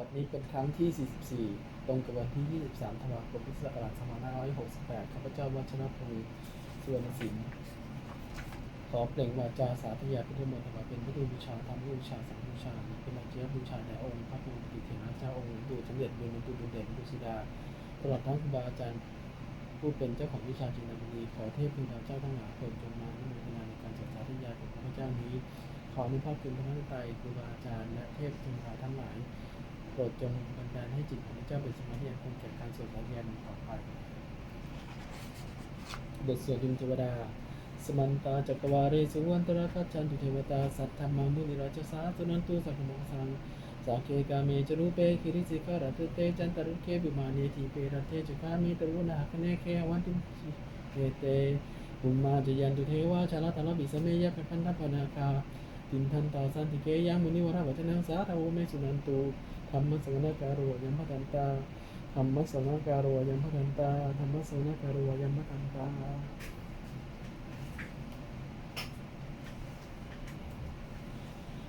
บัดนี้เป็นครั้งที่ 44 ตรงกับวันที่ 23 ธันวาคม พุทธศักราช 2568 ข้าพเจ้าวัชรพงศ์สุวรรณสินขอเปล่งวาจาสาธยายพุทธมนต์ถวายเป็นพุทธบูชาธรรมบูชาสังฆบูชาเป็นอาเจียบูชาแด่องค์พระภูมิปิเถระเจ้าองค์ดูสมเด็จเบญจดุลเด่นดุสิดาตลอดทั้งครูบาอาจารย์ผู้เป็นเจ้าของวิชาจินตบุรีขอเทพพิดาเจ้าทั้งหลายโปรดจงมานุโมทนาในการศึกษาธยายของพระเจ้านี้ ขออนุภาพคุณพระนัตไตรครูบาอาจารย์และเทพทั้งหลาทั้งหลาย รดจงบันดาลให้จิตของเจ้าเป็นสมาธิอันคงแก่การสวดและเรียนต่อไปบทสวดยุงเทวดา สมันตาจักรวาเรสุวันตระคัจจันตุเทวตา สัทธรรมังมุนิราชสาสนันตุสัพพมังสังสาเคกาเมจรูเปคิริสิการัตเตจันตรุเคบิมานีทีเปรัตเตจุคามิตรุนาคเนเควันตุเอเตภุมมาจยันตุเทวาชาลตาลบิสเมยะพันธปนาคาตินทันตาสันติเกยังมุนิวราวัจนังสาธาวเมสุนันตุ ธรรมสวนาการโวยัมพทันตาธรรมสวนาการโวยัมพทันตาธรรมสวนาการโวยัมพทันตา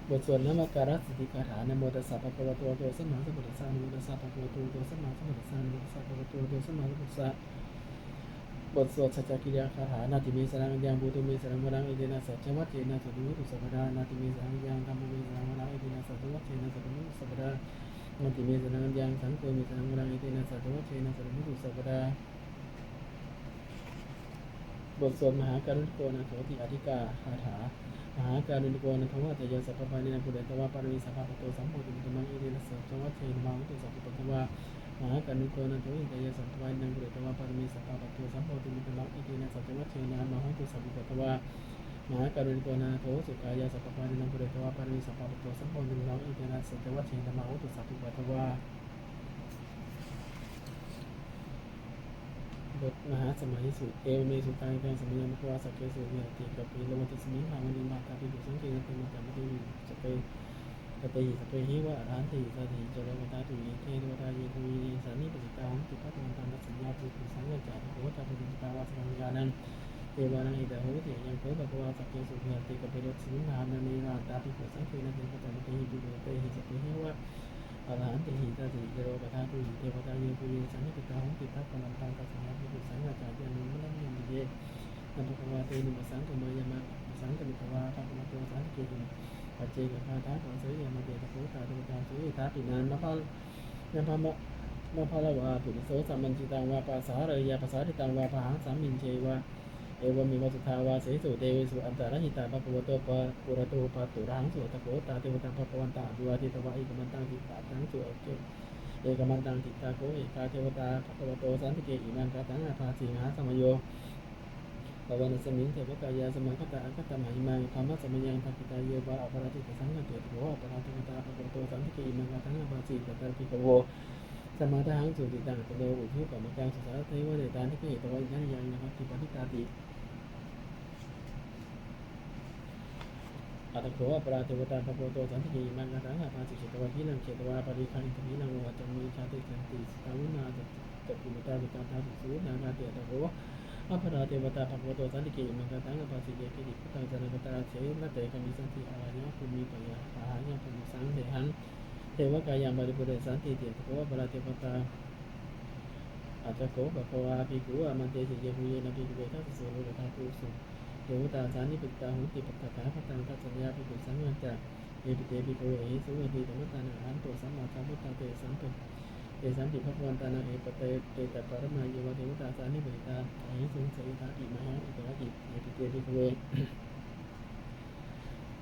บทสวดนามการสติคาถานโมตัสสะภะคะวะโตอะระหะโตสัมมาสัมพุทธัสสะนโมตัสสะภะคะวะโตอะระหะโตสัมมาสัมพุทธัสสะนโมตัสสะภะคะวะโตอะระหะโตสัมมาสัมพุทธัสสะบทสวดสัจจกิริยาคาถานาติเมสรังยังบูตุเมสรังวรังเอเดนะสัจจวัตเจนะสัตตุตุสัพพดานาติเมสรังยังธัมมเมสรังวรังเอเดนะสัจจวัตเจนะสัตตุตุสัพพดานติเมสรังยังสังโฆเมสรังวรังเอเดนะสัจจวัตเจนะสัตตุตุสัพดาบทสวดมหาการุณโกนาโถติอธิกาคาถา มหาการุณโกนาโทวะเตยสัพพพานินาปุเรตวะปารมีสัพพะปะโตสัมโพธิมุตมังอิเดนะสัจจวัตเชนมังตุสัพพะปะทวะมหาการุณโกนาโถอิเตยสัพพพานินาปุเรตวะปารมีสัพพะปะโตสัมโพธิมุตมังอิเดนะสัจจวัตเชนะมังตุสัพพะปะทวะ มหาการุณโกนาโถสุขายาสัพพพานินาปุเรตวะปารมีสัพพะปะโตสัมโพธิมุตมังอิเดนะสัจวัตเชนะมังตุสัพพะปะทวะบทมหาสมัยสุดเอวเมสุตังกังสมัยมควาสักเกสุเมติกับปีโลติสมิงมาวันนิมาตาปิบุสังเกตเป็นมันไม่ได้สเปสเปหิสเปหิวะร้านติสติจโรมตาตุยเทโรตาเยตุยสานิปสิตาหงติพัฒนาตามสัญญาปุถุสังเวจาโหตาปุถุตาวาสังญานัง เทวานังอิดาโหติยังโคปะวาสักเกสุเมติกับปีโลติสมิงมานานีราตาปิบุสังเกตเป็นมันไม่ได้ปิบุเตหิสเปหิวะอรหันติหิตาติเจโรปะทาตุหิเทวตาเยปุเยสันนิปิตาหงติทัพพลังตังกัสสะภิกุสังฆาจายานุมะนังยิเยนันทภวาเตนิมัสสังตุมายามะสังกมิภวาตัปปะโตสันติเกหิปัจเจกภาทาของเสยยามะเตตะโพตาตุตาสุยทาปินานมะพะนพะมะมะพะละวาปุริโสสัมมันจิตังวาปัสสาเรยาปัสสาติตังวาปะหังสัมมินเชวะ เอวมิวัสุทาวาเสสุเตวิสุอันตรหิตาปะปวโตปะปุระโตปะตุรังสุตะโพตาเทวตาปะปวันตาดุอาทิตวะอิกมันตังติตาตังสุเอเกเอกมันตังติตาโกเอกาเทวตาภควโตสันติเกอิมังกาตังอาภาสีหาสมโยปวันสมิงเทวกายาสมังคตาอัคตมัยมังธรรมะสมัยังภกิตาเยวะอปราติตสังฆเตโตอปราเทวตาภควโตสันติเกอิมังกาตังอาภาสีตตาปิกโวสมาทาหังสุติตังตโนอุทุปะมกังสุสาเทวเดตานิเกตวะยันยังนะติปฏิตาติ อัตโขอปราเทวตาภะโพโตสันติมังกตังอาภาสิเขตวะหินังเขตวะปริคังอินทธินังวัจมีชาติสันติสังนาจตปิมตาวิตาทาสุสุนางาเตตะโขอปราเทวตาภะโพโตสันติมังกตังอาภาสิเกกิริพุทธังจนะกตาเสมะเตกมิสันติอายะภูมิปยาปหายะภูมิสังเดหังเทวกายังบริปุเรสันติเตตะโขปราเทวตาอัตโขปะภวาภิกุอามันเตสิเยหุเยนะภิกุเวทัสสะโสโลกธาตุสุ เทวตาสานิปิตาหุติปัตตาพัตังทัศนยาภิกขุสังฆัจจะเอปิเตปิโกเอสุเวทีธรรมตานังอันโตสัมมาสัมพุทธาเตสัมปะเตสัมปิภะวันตานังเอปเตเตตปรมาเยวะเทวตาสานิปิตาเอสุเสยตาติมหาอิตระติเอปิเตปิโกเว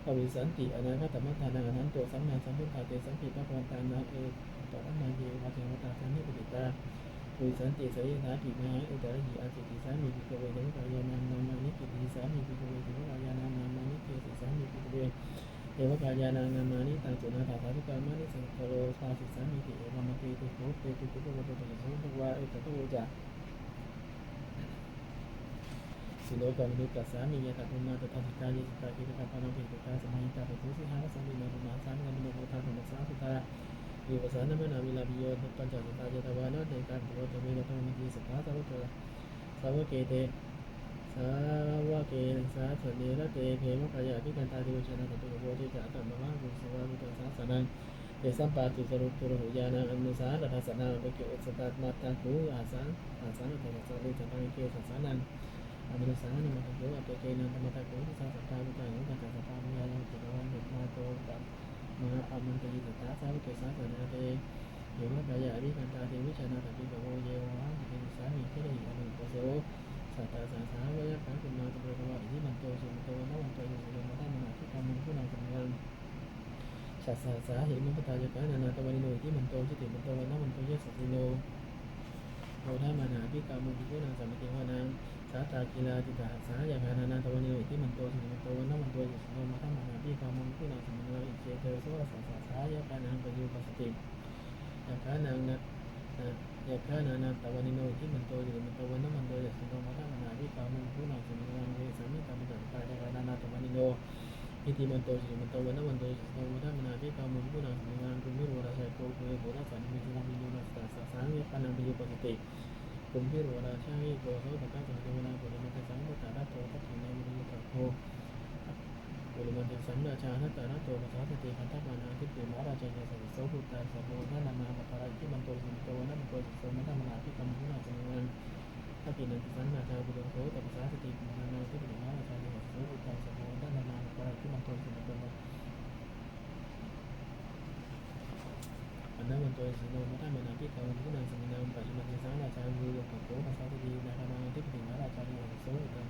ปวิสันติอนาคตมัทธานังอนันโตสัมมาสัมพุทธาเตสัมปิภะวันตานังเอปารมาเยวะเทวตาสานิปิตา ปุริสันติสยถาติมหาอุตระหิอาสิติสามีปิกเวเทวกายานังนามานิกิติสามีปิกเวเทวกายานังนามานิเกสิสามีปิกเวเทวกายานังนามานิตังจุนาถาสาธุกามานิสังโฆโรสาสิสามีติเอวามะเตติโหเตติปิกเวเตติโสภวาเอตโตจะสิโลกามินุกัสสามียะตะภุมาตถาธิกายะจิตาคิตาปานังปิตตาสมัยตาปะทุสิหาสัมมินาภุมาสามินามิโนโภทาธัมมัสสาสุตา วิปัสสนามนาวิลาภิโยปัญจสุตายตวานะเตการโพธเมนะธรรมิสัพพะสาวกสาวกเกเตสาวกเกสาสเนระเตเพมกายาภิกันตาติวชนะตตุโพธิจะตัมมะกุสวามิตสาสนังเดสัมปาตุสรุปตุรหุยานังอนุสารัสนาเปกิอุสตาตมาตังคูอาสาอาสานัตตัสสะลิจันตังเกสัสสานังอนุสานังมัตโยอเปเกนังธรรมตะโกทิสาสัพพาวิตายุตัสสะสัพพาวิยายังจิตวังเดมาโตตัม มหาอามันตยิตตาสาวิเกสาสนาเตเยวะกายะอริกันตาเทวิชานาตติกโวเยวะหิสามิเทหิอนุปโสสัตตาสาสาวะปังกุมาตุระวะอิทิมันโตสุมโตนะวันโตยุสุโลมะตามนาทิกามุขุนังสัมยังชัสสะสาเหมุปตายกานานาตวันโนที่มันโตจิติมันโตนะวันโตยะสัตติโน โมทามานาพิกามุขิโกนังสัมมิติวานังสาตากีฬาติตาสาอย่างานานาตวันโนที่มันโตชิติมันโตวันนมันโตเยสัสิโนโมทามานาพิกามุขิโกนังสัมมิติวานังอิเจเตโสสัสสะสายากานังปยุปัสสติยากานังนะยากานานาตวันโนที่มันโตชิติมันโตวันนมันโตเยสัสิโนโมทามานาพิกามุขิโกนังสัมมิติวานังเวสัมมิตามิตังกายากานานาตวันโน อิติมันโตสิมันโตวันนั้นมันโตสิโตมันถ้ามันอาภิกามุขุนังสังฆังกุมิโรราชาโกคุเอโบราสันมิสุนังมิโยนัสตาสสังเวปานังปิโยปสติกุมิโรราชาโกโสปะกะสังเทวนาปุริมัตสังโฆตาระโตทัตถินามิโยตะโคปุริมัตสังราชานัตตาระโตปัสสะสติคันตมานาทิปติมาราชาเยสัสโสภุตาสัพโพนานามาปะระอิติมันโตสิมันโตวันนั้นมันโตสิโตมันถ้ามันอาภิกามุขุนังสังฆังถ้ากินันติสังราชาบุรุษโสตปัสสะสติมานาทิปติมาราชาเย สัสโสภุตตาสัพโพนานามาปะปะระอิติมันโตสิมันโตอันนั้นมันตัวสิโนมัตมานาพิกาวันกุนังสมินังปัจจุบันสังราชาวิโยกับโกภาษาตีนาคานาทิปติมาราชาโยโสตัง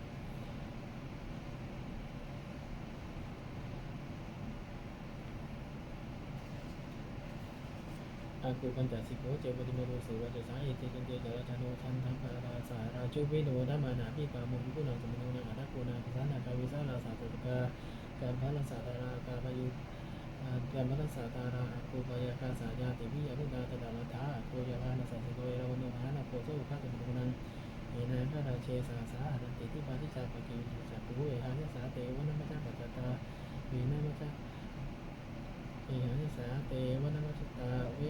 กูปัญจสิโกเจปฏิมโรเสวะเจสาเอติกันเจจาราชโนทันทังปาราสาราจุเวโนธรรมานาพิกามุขกุณังสมิโนนาอัตตโกนาภิสานาคาวิสาราสาตุกาการพระรัสสาตาราการพยุการพระรัสสาตาราอากูปยากาสายาติวิยาลุนาตดาลทาอากูยาพานาสัสโกเอราวันโนหานาโคโซภาสมิโนนังเอนาพระราเชสาสาอนันติที่ปาทิจาปกิวิจักกุเอหานิสาเตวนัมจาปัจจตาวีนามัจจเอหานิสาเตวนัมจตาเว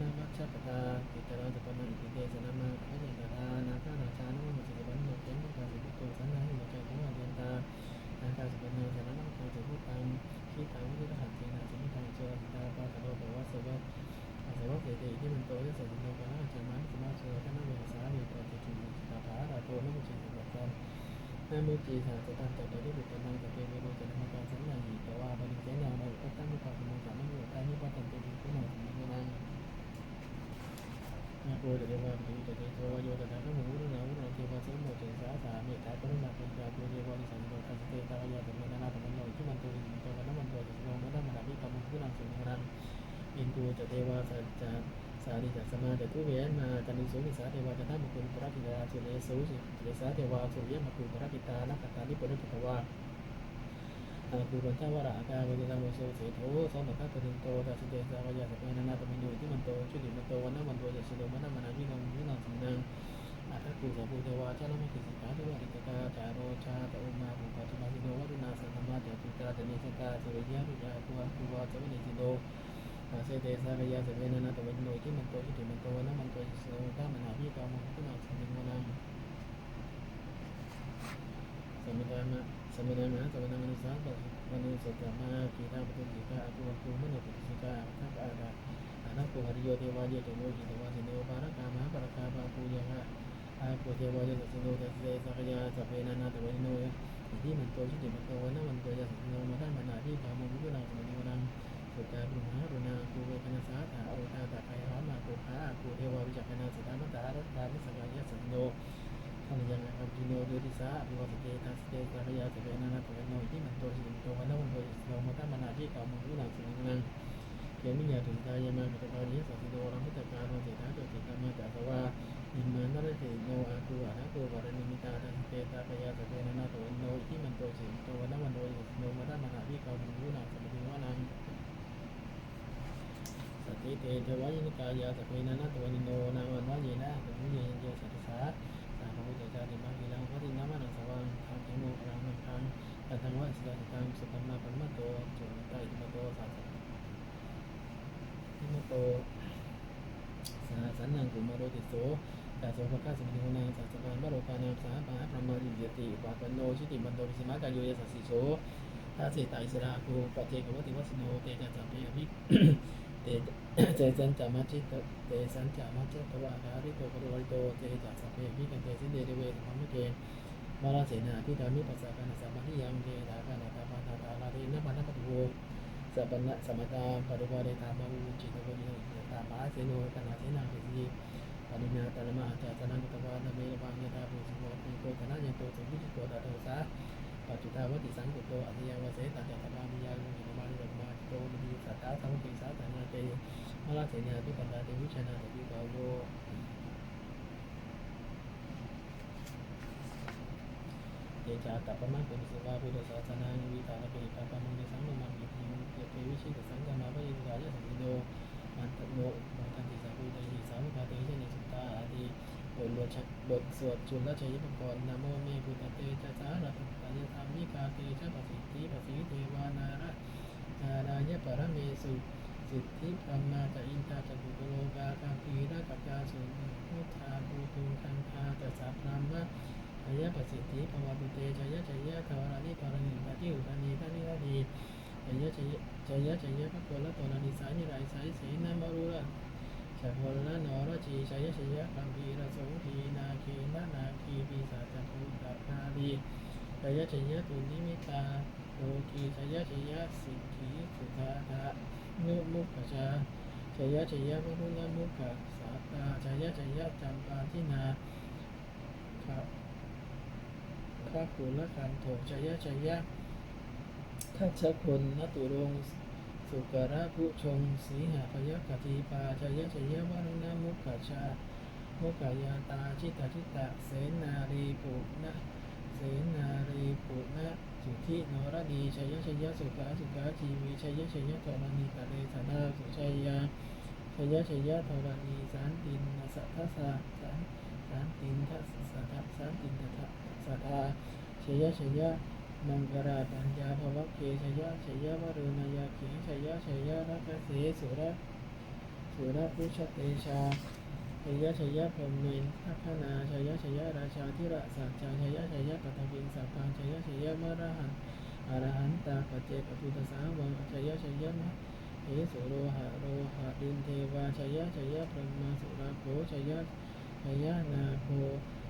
นามัชฌปตาติตระจปนังติเตสนามาพระเจตตานาคาราชานุมัสสิบันโนเตมุตาสิบุตโตสันนาหิมใจของอเดนตานาคาสิบันโนสนานังโตจะพุตังขีตังวิรหัตถินาสิมุตังเจริญตาปะกะโลภวะสวะอาสวะเสติที่มันโตยะสติโนกนาจามันสมาเชตนะเวสาวิปฏิจุมิตาภาราโตนะมุจิสิบัตตันนามุจีสาสตันจัตติบุตตังจัตเวโรจะนการสันนาหิแต่ว่าปริเจนาในอุตตังมุปะสมุจานะโยตานิปัตตันติกุณังสมิโนนัง นะ โกจะได้ว่ามีจะได้โทโยตถาคมูรุณาวุโนเทวะสมโมเจสาสามตตากรุณาเป็นจาปุเรวะนิสันโตคัสเตตาวยาตเมนานาตมันโนที่มันโตอินโตวันมันโตจะโนมันนั้นมันอภิกรรมผู้นำสิ่งนั้นอินตูจะเทวาสัจจะสาริจัสมาแต่ทุเวนมาจันติสุนิสาเทวาจะทำมุคุปรักิตาสุเลสุสิเลสาเทวาสุเยมคุณปรักิตานักตานิปุริกิตวาาคูปัญชาวราอาการเวทนาโมโสเสโทสมบัติปรินโตตัสเตสาวายาสเปนานาตมิโนที่มันโตชุติมันโตวันนมันโตจะสิโลมันนมันาวินังวินังสัมนังอาทักูสัพพุเทวาชาลมิกิสิกาตุวะริกตาจาโรชาตอุมาภูปัจจุบันสิโนวัตุนาสันธมาเดตุตาเดนิสกาสุริยะรุยาตุวะตุวะสวินิสิโนอาเสเตสาวายาสเปนานาตมิโนที่มันโตชุติมันโตวันนมันโตจะสิโลมันมันาวิกามุขุนาสัมนัง สมิดามะสมิดามะสมิดามะนิสังปะวันนี้สตมากีตาปตุกีตาอกุวกุมโนปุสิกาทักอาดาอานักกุหริโยเทวายะเจโมจิตวาสิโนปารกามหาปรคาปาปูยะหะอาปุเทวาเยสัสโนตัสเสสักยาสัพเพนานาตวันโนที่มันโตชิติมันโตวันนั้นมันโตยะสัสโนมาได้มานาที่พามุมกุนังสมิโนนังสุตาบุหารุณาภูเวคณสาถาโอตาตาไคหามาปุขาปุเทวาวิจักนาสุตามตารัตตานิสังยะสัสโน ทำยังไงครับกิโนโดดิสาอภิวัตเตตัสเตสารยาสเปนานาตเวโนที่มันโตสิโตวันนั้นมันโตสิโตมาตั้งมานาที่เก่ามุกุนังสิงนังเทยนมิยาตุตายามากัตตาริสัสสิโดรัมพุตตะการังเสตาโจติกามาจัสวาอิมานนรเตโนอาคูอานะโกวารณิมิตาทันเตตาปยาสเตนะนาโตโนอิมันโตสิโตวนะวันโนยโนมาดามหาวิกาวุนุนาสมติวานังสติเตเทวายนิกายาสเปนะนะตัวนิโนนาวันวะเยนะตุมุเยเยสัตสา สาภวุตจาติมากิลังพระตินามานังสวังทางเทโมพลังนังทางตัทังวะสิกาตังสุตัมมาปัมมะโตจุนไตอิมะโตสัตตอิมโตสาสันนังกุมารโรติโสตาโสภคะสมิโนนังสัสสะปานวโรปานังสาปะพระมาริยติปะปันโนชิติมันโตวิสมากายโยยสัสสิโสทาเสตาอิสระภูปเจกวติวัสโนเตจัสสะเปอภิ เตเตสันจามัจจิตเตสันจามัจจิตวะคาริโตปริวริโตเตจัสสะเปมิกันเตสิเดเดเวธรรมะเกมาลาเสนาพิธามิปัสสะกานาสัมมาทิยังเกตากานาตาปานาตาลาเทนะปานะปะโวสัปปนะสมตาปริวาเรธามาวุจิตวะนิตามาเสโนกนาเสนาเกสีปริญาตนะมหาจาตนังกตวานะเมระวังยะตาปุสุโมติโกตนะยันโตสุวิจิโกตาโตสาปัจจุตาวติสังกุโตอัตยังวเสตาจัตตามิยังมินมาริ โตมินิสัตตาสังกิสาตนาเตมาลาเสนาพิปันดาเตวิชนาตวิกาโวเดชาตัปปะมะปุริสวาพุทธศาสนาวิตาลเปปะปะมังเดสังโนมังกิทิเยเตวิชิตสังกามาปะยิกายะสังโดมันตโนมันตันติสาพุทธหิสาวุคาเตชะเนสุตตาอาทิบทบทบทสวดจุลชัยปกรณ์นะโมเมพุทธเตจาสาระตุตายธรรมิกาเตชะปสิทธิปสิเทวานาระารายะปรเมสุสิทธิพรหมาจะอินทาจะบุตโลกาคาพีระกัจจาสุพุทธาภูตุคันธาจะสัพพรามะอายะปสิทธิภวตุเตชยะชยะทวรานิปรณิปฏิอุตานีทานิราดีชยะชยะชยะชยะพระโกละตนานิสายนิไรสายเสนามรุระชะพลละนรจีชยะชยะคัมภีระโสทีนาคีนานาคีปีศาจภูตคาลี ชยะชยะตุนิมิตาโลกีชยะชยะสิทธิสุธาธานุมุขชาชยะชยะมรุณมุขสาตาชยะชยะจัมปาทินาข้าข้าคุลคันโถชยะชยะทัชคนนตุรงสุกระผู้ชงสีหาพยกติปาชยะชยะวรุณมุขชามุขยาตาชิตาชิตะเสนารีปุณะ นารีปุณะสุทธินรดีชัยยะชัยยะสุขาสุขาชีวีชัยยะชัยยะธรณีตะเรสนาสุชัยยะชัยยะชัยยะธรณีสารตินสัทธาสารสารตินทัสสัทธะสารตินทัสสัทธาชัยยะชัยยะมังกราปัญญาภวะเคชัยยะชัยยะวรุณยาเขชัยยะชัยยะรักเสสุระสุระพุชเตชา ชัยยะชัยยะพรหมเมนทัพพนาชัยยะชัยยะราชาธิระสัจจาชัยยะชัยยะปัทวินสัพพังชัยยะชัยยะมรหันอรหันตาปัจเจกพุทธสาวังชัยยะชัยยะมะเอสุโรหะโรหะดินเทวาชัยยะชัยยะพรหมาสุราโภชัยยะชัยยะนาโภ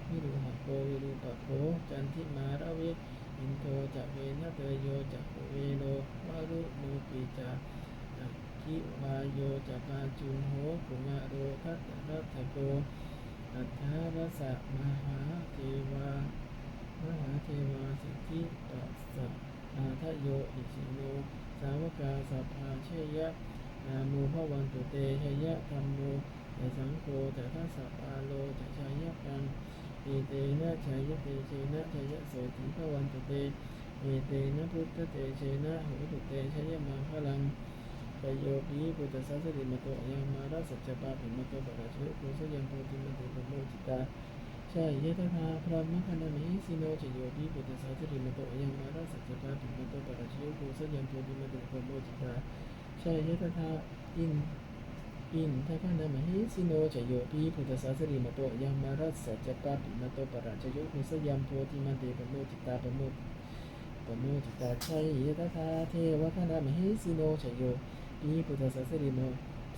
วิรุหะโภวิรุปะโภจันทิมาระเวอินโทจะเวนะเตโยจะเวโนวารุโนปิจา คิวายโยจะปาจุนโหกุมาโรทัตตะรัตโกอัฏฐารสะมหาเทวามหาเทวาสิทธิปัสสะนาทโยอิสิโนสาวกาสัพพาเชยะนาโมพวันตุเตชยะธรรมโมแต่สังโฆแต่ทัสสะปาโลจะชายะกันเอเตนะชายะเตเชนะชายะโสติพวันตุเตเอเตนะพุทธเตเชนะโหตุเตชยะมังพลัง ปโยปีปุตตะสัสสิมโตยังมาราสัจจปาปิมโตปะราชโยโกสยังโพธิมโตปโมจิตาชายยตถาพระมคณมิสิโนจิโยปีปุตตะสัสสิมโตยังมาราสัจจปาปิมโตปะราชโยโกสยังโพธิมโตปโมจิตาชายยตถาอินอินทคณมิสิโนจโยปีปุตตะสัสสิมโตยังมาราสัจจปาปิมโตปะราชโยโกสยังโพธิมโตปโมจิตาปโมปโมจิตาชัยยะตถาเทวะคณมิสิโนจโย ปีพุทธศาสริโม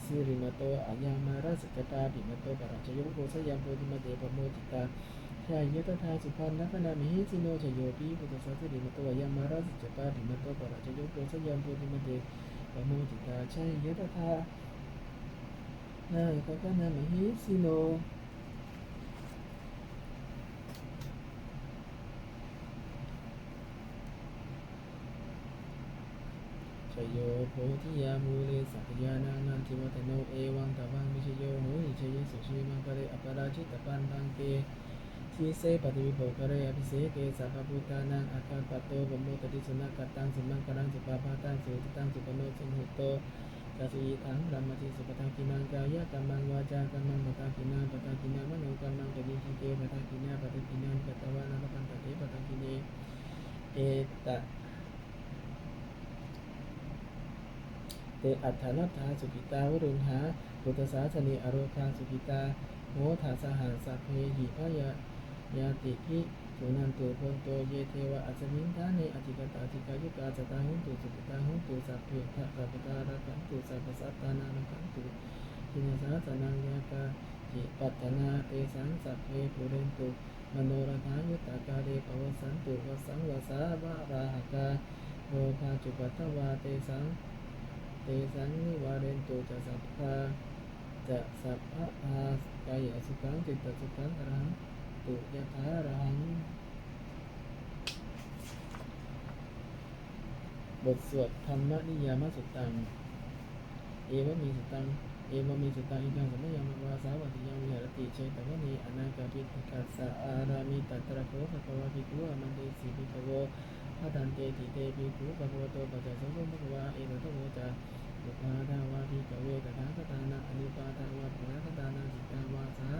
สิริมาโตอาญามาราสกตาปิมาโตปราชโยโกสยามโพธิมาเตปโมจิตาชายยตถาสุพันนักนามิหิสิโนชโยปีพุทธศาสริมาโตอาญามาราสกตาปิมาโตปราชโยโกสยามโพธิมาเตปโมจิตาชายยตถานาคกนามิหิสิโน ชปโยโพธิยามูเลสัพยานานันทิวัตโนเอวังตวังมิชโยโหหิชยสุชีมังคะเรอปราชิตปันตังเกชีเสปฏิวิโภคะเรอภิเสเกสัพพพุทธานังอาคาปัตโตบมโมตติสุนักตังสุมังคลังสุปาปาตังสุติตังสุปโนสุหุตโตจัสสีทังรัมมติสุปทังกินังกายะกัมมังวาจากัมมังปทังกินังปทังกินังมโนกัมมังปณิชิเกปทังกินังปทังกินังกัตวานังปันตเตปทังกิเนเอตะ เตอัฏฐานัตถาสุขิตาวรุณหาพุทธศาสนีอโรคาสุขิตาโหทาสหาสัพเพหิพยายาติกิสุนันตุพนโตเยเทวะอัจมินทาเนอธิกตาธิกายุกาจตาหุนตุสุขิตาหุนตุสัพเพทะสัพพตาระกันตุสัพพสัตตานาระกันตุทินาสาสนังยากาจิปัตตนาเตสังสัพเพปุเรนตุมโนรถายุตากาเรปวสันตุวสังวสาบาราหกาโลภาจุปัตตวาเตสัง เตสังนิวาเรนตุจะสัพพะจะสัพพะอากายสุขังจิตตสุขังอรหังตุยะถารหังบทสวดธรรมนิยามสุตตัง เอวมีสุตตังเอวมีสุตตังอิกังสมมยามวาสาวัติยังวิหารติเชตวะเนอนาคาปิตัสสะอารามิตัตระโคภะคะวะภิกุอมันเตสิภิกโว พระดันเตติเตภิภะคะวะโตปัจจสังโฆภะวะเอตตะโวจาอุปาทาวาภิกเวตถาคตานะอนุปาทาวาตถาคตานะจิตาวาสา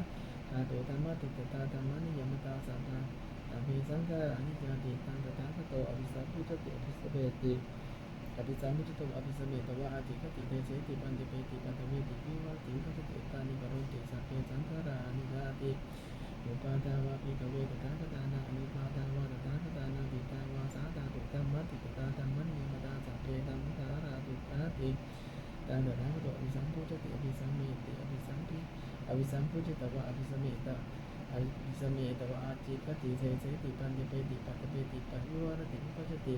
ตาโตธรรมติตตาธรรมนิยมตาสัตตาสัพเสังฆาอนิจจติตังตถาคโตอภิสัมพุทธติอภิสเบติอภิสัมพุทธโตอภิสเมตวะอาติคติเตเสติปันติเปติปัตตเวติวิวัติพัตติตานิกโรติสัพเพสังฆาอนิจจติ อุปาทาวาภิกเวตาคตานะอนุปาทาวาตถาคตานะจิตตาวาสาตาตุธรรมะติตตาธรรมนิยมตาสัพเพธรรมทาราตุตาติตาเดนะโตอภิสัมพุทธติอภิสัมเมติอภิสัมปิอภิสัมพุทธตวะอภิสัมเมตะอภิสัมเมตวะอาจิคติเสเสติปันติเปติปัตตเปติปัจจุวรติปัจจติ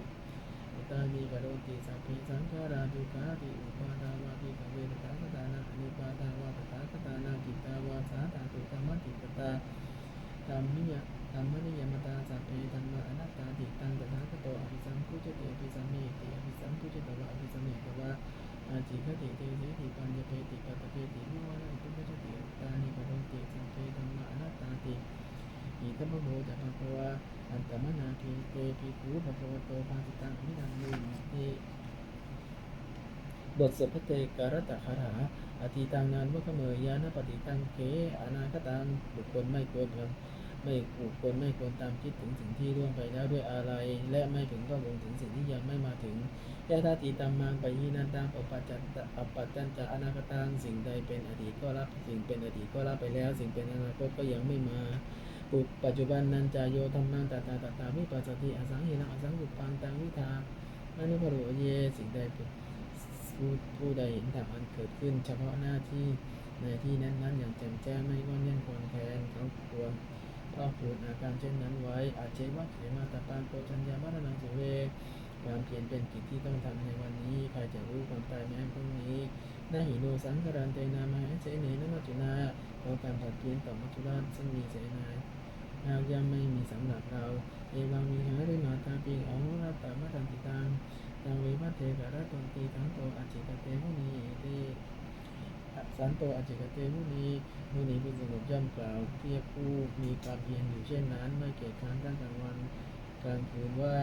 อุตานิกโรติสัพเพสังขาราตุขาติอุปาทาวาปิกเวตาคตานะอนุปาทาวาตถาคตานะจิตตาวาสาตาตุธรรมติตตา ธรรมิยะธรรมนิยมตาสัพเพธรรมะอนัตตาติตังตถาคตอภิสัมพุทธติอภิสัมเมติอภิสัมพุทธตวะอภิสัมเมตวะอาจิคติเตเสติปัญญเปติปัตเปติวิวาระตุปจติตานิปโรติสัพเพธรรมะอนัตตาติอิทัมโมจะภะคะวะอันตมนาทิเตปิคูภะคะวะโตภาสิตังอภิธรรมุติบทสวดพเตการตะคาถาอธิตังนานวะขเมยยานปฏิตังเขอนาคตังบุคคลไม่ควรทำ ไม่บุคคลไม่ควรตามคิดถึงสิ่งที่ล่วงไปแล้วด้วยอะไร และไม่ถึงก็วงถึงสิ่งที่ยังไม่มาถึงยะธาติตัมมังปยีนันตังปปัจจัตตะอปัจจันจะอนาคตังสิ่งใดเป็นอดีตก็รับสิ่งเป็นอดีตก็รับไปแล้ว สิ่งเป็นอนาคตก็ยังไม่มาปุปัจจุบันนันจายโยธรรมังตาตาตาตาวิปัสสติอสังหินังอสังยุปังตังวิทาอนุปโรเยสิ่งใดเป็นผู้ผู้ใดเห็นธรรมอันเกิดขึ้น เฉพาะหน้าที่ในที่นั้นๆอย่างแจ่มแจ้งไม่งอนเง่นควรแทนเขาควร ก็พูดอาการเช่นนั้นไว้ อาจเจวะเขมาตาปานโกจัญญาวัฒนังสเวความเพียรเป็นกิจที่ต้องทำในวันนี้ ใครจะรู้ความตายแม้พรุ่งนี้นาหิโนสังกรันเตนามาเสเนนมัจจุนาเราการผัดเพียนต่อมัจจุราชซึ่งมีเสนาหากยังไม่มีสำหรับเรา เอวังมีหาได้มาตาปีของรัตตามตันติตังตังเวมัเทกะระตนตีทั้งโตอจิกเตมุนี สันโตอจิกเตมุนีมุนีผู้สงบย่อมกล่าวเทียบผู้มีความเพียรอยู่เช่นนั้น ไม่เกียจค้านทั้งกลางวันกลางคืนว่า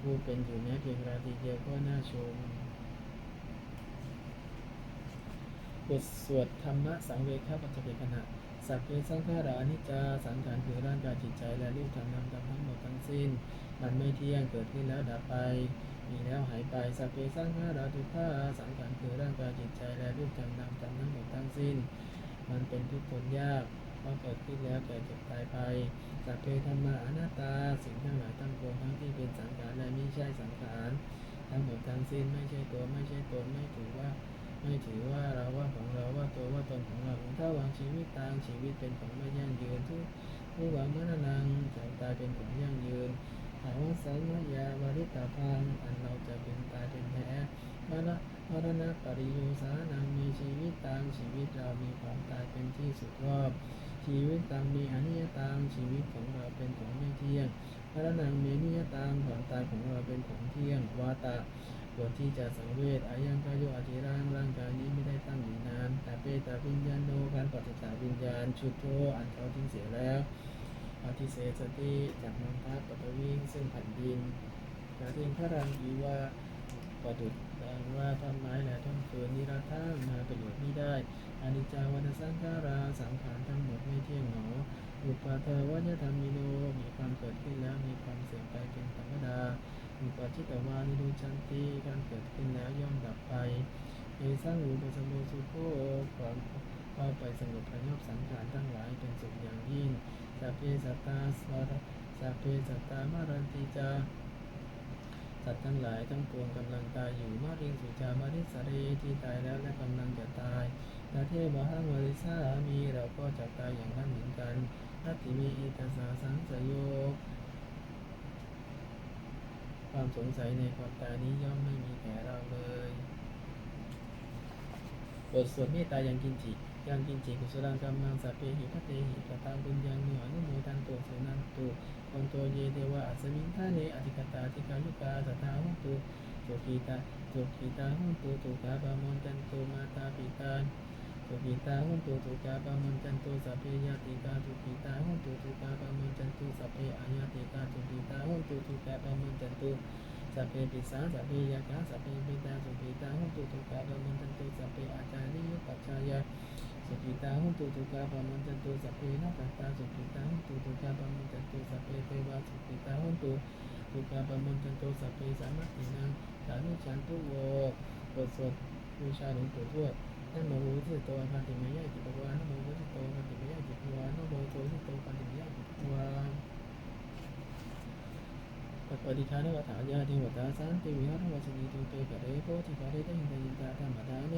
ผู้เป็นอยู่แม้เพียงราตรีเดียวก็น่าชมบทสวดธรรมะสังเวชปัจจเปขณะสัพเพสังขารานิจจาสังขารคือร่างกายจิตใจและรูปธรรมนามธรรมทั้งหมดทั้งสิ้น มันไม่เที่ยงเกิดขึ้นแล้วดับไป มีแล้วหายไปสัพเพสังขาราทุกาสังขารคือร่างกายจิตใจและรูปธรรมนามธรรมทั้งหมดทั้งสิ้น มันเป็นทุกข์ทนยากเพราะเกิดขึ้นแล้วแก่เจ็บตายไปสัพเพธรรมะอนัตตาสิ่งทั้งหลายทั้งปวงทั้งที่เป็นสังขารและไม่ใช่สังขารทั้งหมดทั้งสิ้นไม่ใช่ตัวไม่ใช่ตนไม่ถือว่า ไม่ถือว่าเราว่าของเราว่าตัวว่าตนของเราถ้าวางชีวิตตางชีวิตเป็นของไม่ยั่งยืนทุกผู้วางมรณังจะตายเป็นของยั่งยืน ถามว่าสัมมยาวาริตาพังอันเราจะเป็นตายเป็นแท้มรณะมรณะปริโยสานังมีชีวิตตางชีวิตเรามีความตายเป็นที่สุดรอบ ชีวิตตังมีอนิยตังชีวิตของเราเป็นของไม่เที่ยงพระนังมีนิยตังความตายของเราเป็นของเที่ยงวาตะควรที่จะสังเวชอายังกายโยอธิร่างร่างกายนี้ไม่ได้ตั้งอยู่นานแต่เปตาวิญญาณโนการปฏิสาวิญญาณชุดโทอันเขาทิ้งเสียแล้ว อาทิเสสติจากนันทปตวิงซึ่งแผ่นดินกาเทนพระรังอีว่าประดุดดังว่าต้นไม้และต้นฟืนนิรัตามาประโยชน์ไม่ได้อานิจจาวัฏสังขาราสังขารทั้งหมดไม่เที่ยงหนออุปาเทวัญธรรมิโนมีความเกิดขึ้นแล้วมีความเสื่อมไปเป็นธรรมดาอุปาชิตวานิโรชันติการเกิดขึ้นแล้วย่อมดับไปเอสังอุปสมโมสุโภความเข้าไปสงบระงับสังขารทั้งหลายเป็นสุขอย่างยิ่ง สัพเพสัตตาสวรสัพเพสัตตามารันติจาสัตว์ทั้งหลายทั้งปวงกำลังตายอยู่มาริงสุจามาริสเรที่ตายแล้วและกำลังจะตายนาเทวหังวริสามีเราก็จะตายอย่างนั้นเหมือนกันนัตติมีอิตาสาสังสยโยความสงสัยในความตายนี้ย่อมไม่มีแก่เราเลยบทสวดเมตตายังกินจิ ยังกินจิกุศลังกรรมังสัพเพหิพัตเตหิปตาบุญยังโนอนุโมทันตเสนันตุคนโตเยเทวะอัสมิงทาเนอธิกตาธิกายุกาสัทธาหุตุสุขีตาสุขีตาหุตุตุกาบามนจันตุมาตาปิตาสุขิตาหุนตุสุกาปามันจันตุสัพเพยติกาสุขิตาหุนตุสุกาปามันจันตุสัพเพอายติกาสุขิตาหุนตุสุกาปามันจันตุสัพเพปิสาสัพเพยากาสัพเพปิตาสุขิตาหุนตุสุกาปามันจันตุสัพเพอาจาริยุปัจจายา สุขิตาหุตุตุกาปามันจันตุสัพเพนักตาสุขิตาหุตุตุกาปามันจันตุสัพเพเทวาสุขิตาหุตุตุกาปามันจันตุสัพเพสามัตินังสามิฉันตุโวบทสวดบูชาหลวงปู่ทวด nam mô bổn sư tô phan tỳ maya จิตวานะโมพุทธโตปฏิมยะจิตวานะโมโตสิโตปฏิมยะจิตวา ปปฏิทานวัฏายาเทวตาสันติวิหารวัสนีตุเตกะเรโพธิกะเรตหินตยินตาธรรมดาเน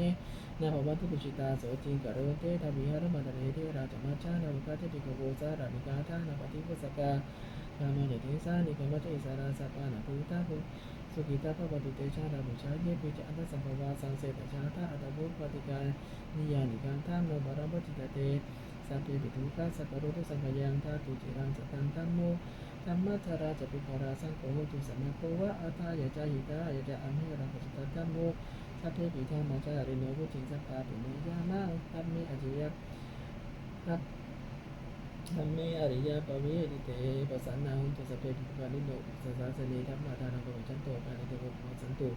นาภวัตุปุชิตาโสจิงกะโรเตทวิหารมัตเรเทราจมัจจานาวิกาเทติกโวสารานิกาทานาปฏิปุสกากามเดเทสานิกมัจเจสาราสัปปานาภูตาภูสุขิตาภวตุเตชาดาบุชาเยปิจันตสัมภวาสังเสตชาตาอัตบุปฏิกานิยานิการทามโนบารมจิตเตสัพเพปิทุกาสัพพะโรตุสังขยังทาตุจิรังสตันตัมโม ธรรมะธาราจะปิภาราสังโฆตุสัมมาโควะอัตายะจาหิตาอยะจะอัมหิรังปัจจตัมโมสัพเพปิธรรมาจาริโนวุจิงสัพพาปิเนยามาธัมเมอจิยะทัพธรรมเมอริยปเวทิเตปสันนาหุนตุสเปปิปานิโนสัสสะสเนธัมมาทานังปะชันโตปานิโตปะสันตุ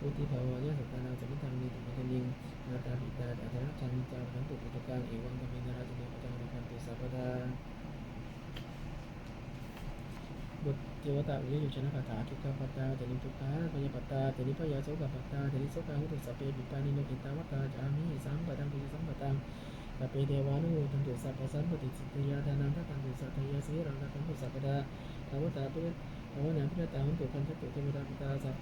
อุติภาวะยะสัตตานังสมิทังนิติมิตนิงนาตาปิตาอัตระชันจาพันตุปุตตะกังเอวังธรรมินาราจโนปจังริคันตุสัพพะทา บทเทวตาอุยยุชนะคาถาทุกขปัตตาเจนิทุกขาพยาปัตตาเจนิพยาโสกปัตตาเจนิโสกาหุตุสเปปิปานิโนอิตาวัตตาจามิสังปะตังปิสังปะตังสัพเพเทวานุโมทันตุสัพพสัมปติสิทธิยาทานังทัตันตุสัพพยาสีรังทัตันตุสัพพดาทาวตาพุทธทาวนาพุทธตาหุนตุพันธตุเทวดาปิตาสัพ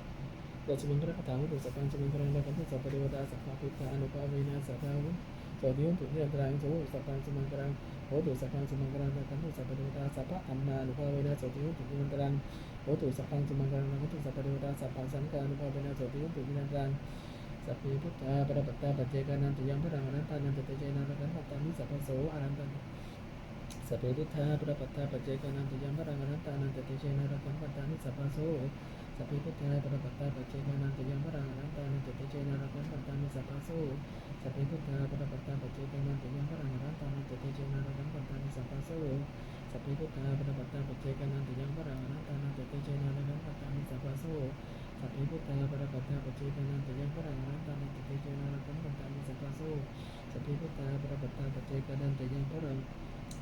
ปะสุมังคระคาถาหุตุสัพพัญสุมังครังทันตุสัพพเทวดาสัพพะพุทธานุภาเวนะสัพพะ หุนโสติหุนตุเทวดาโสสัพพัญสุมังครังโหตุสัพพัญสุมังครังทันตุสัพพเทวดาสัพพะธรรมานุภาเวนะโสติหุนตุเทวดาโหตุสัพพัญสุมังครังทันตุสัพพเทวดาสัพพะสังฆานุภาเวนะโสติหุนตุเทวดาสัพเพพุทธาปรปัตตาปัจเจกานันติยังพระรังอนันตานันตเตเจนารักันปัตตามิสัพพโสอนันตันสัพเพพุทธาปรปัตตาปัจเจกานันติยังพระรังอนันตานันตเตเจนารักันปัตตามิสัพพโส สัพเพพุทธาประปัตตาปัจเจกานันตยังพระรังอนันตานันตเตเจนารักันปัตตามิสัพพโสสัพเพพุทธาประปัตตาปัจเจกานันตยังพระรังอนันตานันตเตเจนารักันปัตตามิสัพพโสสัพเพพุทธาประปัตตาปัจเจกานันตยังพระรังอนันตานันตเตเจนารักันปัตตามิสัพพโสสัพเพพุทธาประปัตตาปัจเจกานันตยังพระรังอนันตานันตเตเจนารักันปัตตามิสัพพโสสัพเพพุทธาประปัตตาปัจเจกานันตยังพระรัง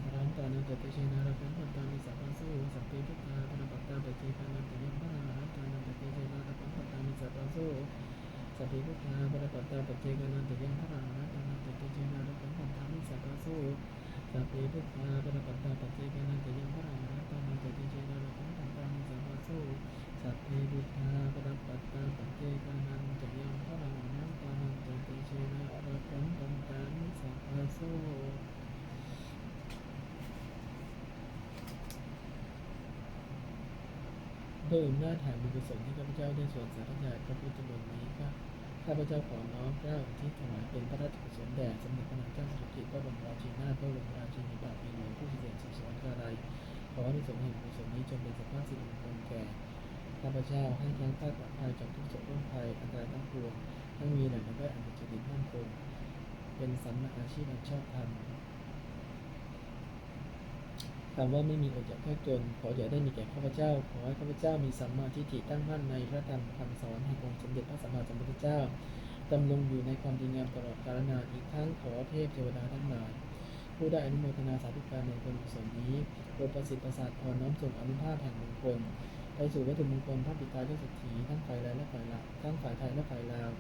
อนันตานันตเตเจนารักันปัตตามิสัพพโสสัพเพพุทธาประปัตตาปัจเจกานันตยังพระรังอนันตานันตเตเจนารั กันปัตตามิสัพพโสสัพเพพุทธาปรปัตตาปัจเจกานันติยังพระรังอนันตานันตเตเจนารักันปัตตามิสัพพโสสัพเพพุทธาปรปัตตาปัจเจกานันติยังพระรังอนันตานันตเตเจนารักันปัตตามิสัพพโสสัพเพบุตตาปรปัตตาปัจเจกานันจะยังพระรังนันตานันจะเตเชนะอรคันตันตานิสัพพโส ด้วยอำนาจแห่งบุญกุศลที่ข้าพเจ้าได้สวดสาธยายพระพุทธมนต์นี้ก็ข้าพเจ้าขอน้อมเกล้าอุที่ถวายเป็นพระราชกุศลแด่สมเด็จพระนางเจ้าสิริกิติ์พระบรมราชินีนาถพระบรมราชินีบาทในหลวงผู้เสด็จสู่สวรรคาลัยขอให้ในสมแห่งกุศลนี้จงเป็นสภาพสิริมงคลแก่ข้าพเจ้าให้แคล้วคลาดปลอดภัยจากทุกโศกโรคภัยอันตรายทั้งปวงทั้งมีแหล่งและอันเป็นจริตมั่นคงเป็นสัมมาอาชีพอันชอบธรรม คำว่าไม่มีอดอยากยากจน ขออย่าได้มีแก่ข้าพเจ้า ขอให้ข้าพเจ้ามีสัมมาทิฏฐิตั้งมั่นในพระธรรมคำสอนแห่งองค์สมเด็จพระสัมมาสัมพุทธเจ้าดำรงอยู่ในความดีงามตลอดกาลนานอีกทั้งขอเทพเทวดาทั้งหลายผู้ได้อนุโมทนาสาธุการในบุญกุศลนี้โดยประสิทธิ์ประสาทพรน้อมส่งอนุภาพแห่งมงคลไปสู่วัตถุมงคลพระปิตาเจ้าเศรษฐีทั้งฝ่ายไทยและฝ่ายลาวทั้งฝ่ายไทยและฝ่ายลาว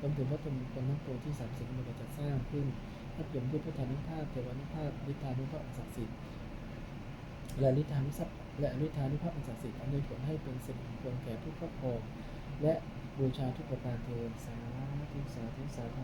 รวมถึงวัตถุมงคลทั้งปวงที่สามสิบมันจัดสร้างขึ้นนับยมด้วยพุทธานุภาพเทวานุภาพฤทธานุภาพอันศักดิ์สิทธิ์ และฤทธานุภาพและฤทธานุภาพอันศักดิ์สิทธิ์อันได้ผลให้เป็นสิริมงคลแก่ผู้ครอบครองและบูชาทุกประการเทินสาธุสาธุสาธุ